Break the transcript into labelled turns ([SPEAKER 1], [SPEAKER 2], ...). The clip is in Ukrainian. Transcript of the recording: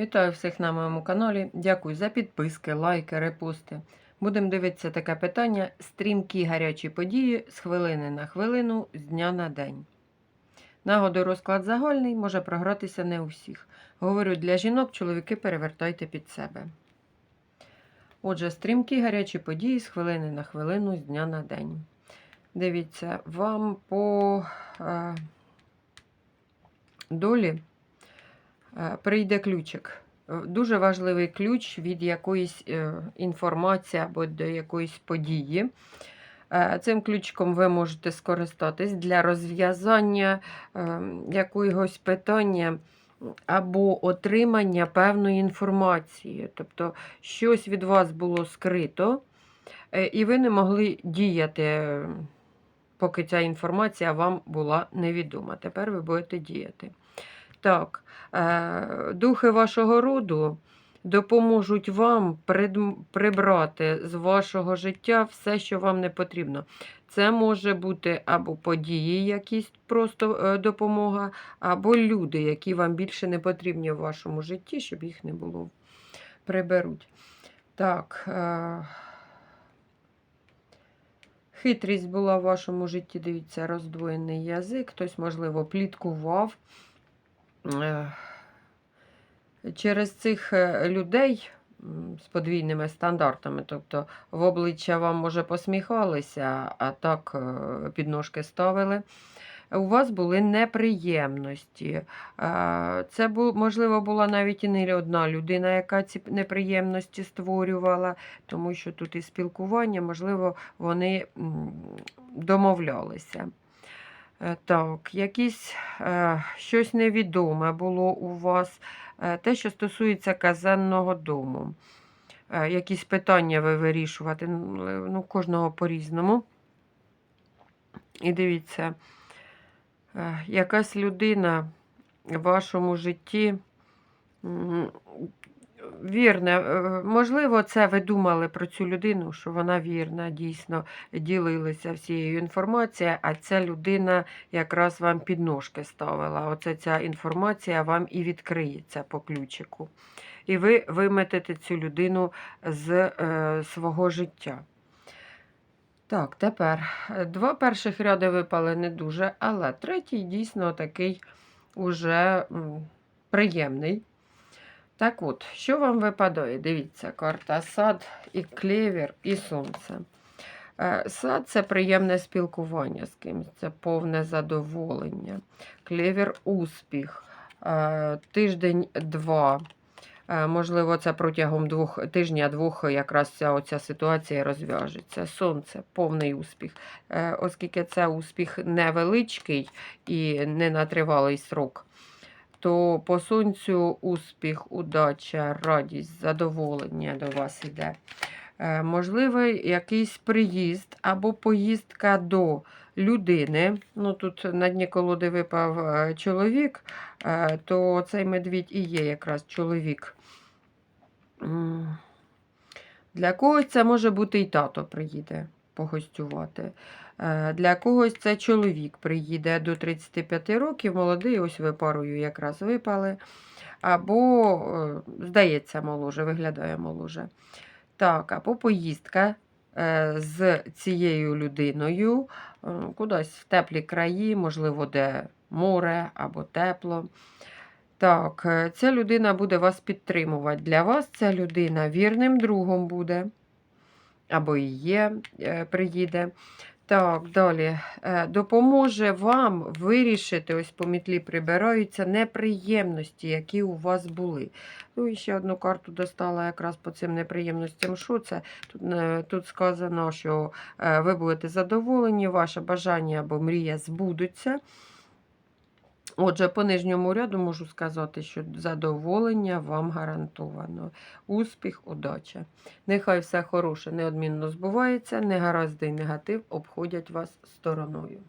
[SPEAKER 1] Вітаю всіх на моєму каналі. Дякую за підписки, лайки, репости. Будемо дивитися таке питання: стрімкі гарячі події з хвилини на хвилину, з дня на день. Нагоду розклад загальний може програтися не у всіх. Говорю для жінок, чоловіки перевертайте під себе. Отже, стрімкі гарячі події з хвилини на хвилину, з дня на день. Дивіться, вам по е, долі прийде ключик. Е, Дуже важливий ключ від якоїсь е, інформації або до якоїсь події. Е, Цим ключиком ви можете скористатись для розв'язання е, якогось питання або отримання певної інформації. Тобто щось від вас було скрито, е, і ви не могли діяти, е, поки ця інформація вам була невідома. Тепер ви будете діяти. Так, е, духи вашого роду допоможуть вам прибрати з вашого життя все, що вам не потрібно. Це може бути або події, якісь просто е, допомога, або люди, які вам більше не потрібні в вашому житті, щоб їх не було. Приберуть. Так. Е... Хитрість була в вашому житті, дивіться, роздвоєний язик, хтось, можливо, пліткував. Е, Через цих е, людей з подвійними стандартами, тобто в обличчя вам, може, посміхалися, а так е, підножки ставили. У вас були неприємності. Це, можливо, була навіть і не одна людина, яка ці неприємності створювала, тому що тут і спілкування, можливо, вони домовлялися. Е, Так, якісь е, щось невідоме було у вас, е, те, що стосується казенного дому. Якісь питання ви вирішувати, ну, кожного по-різному. І дивіться, якась людина в вашому житті. Вірне, е, можливо, це ви думали про цю людину, що вона вірна, дійсно ділилися всією інформацією, а ця людина якраз вам підножки ставила. Оце ця інформація вам і відкриється по ключику. І ви виметите цю людину з е, свого життя. Так, тепер е, два перших ряди випали не дуже, але третій дійсно такий уже приємний. Так от, що вам випадає? Дивіться, карта сад і клевір, і сонце. Е, Сад це приємне спілкування з кимось, це повне задоволення. Клевір успіх. Е, Тиждень-два. Е, Можливо, це протягом двох тижня-двох якраз ця оця ситуація розв'яжеться. Сонце, повний успіх. Оскільки це успіх невеличкий і не на тривалий срок, то по сонцю успіх, удача, радість, задоволення до вас іде. Е, Можливий якийсь приїзд або поїздка до людини. Ну, тут на дні колоди випав е, чоловік, е, то цей медвідь і є якраз чоловік. Для когось це може бути і тато приїде погостювати. Е, Для когось це чоловік приїде до 35 років, молодий, ось ви парою якраз випали. Або, е, здається, моложе, виглядає моложе. Так, або поїздка е, з цією людиною кудись в теплі краї, можливо, де море або тепло. Так, ця людина буде вас підтримувати. Для вас ця людина вірним другом буде. Або і є, приїде. Так, далі. Е, Допоможе вам вирішити, ось по мітлі прибираються неприємності, які у вас були. Ну, і ще одну карту достала якраз по цим неприємностям. Що це? Тут, е, тут сказано, що е, ви будете задоволені, ваше бажання або мрія збудуться. Отже, по нижньому ряду можу сказати, що задоволення вам гарантовано. Успіх, удача. Нехай все хороше неодмінно збувається, негаразди і негатив обходять вас стороною.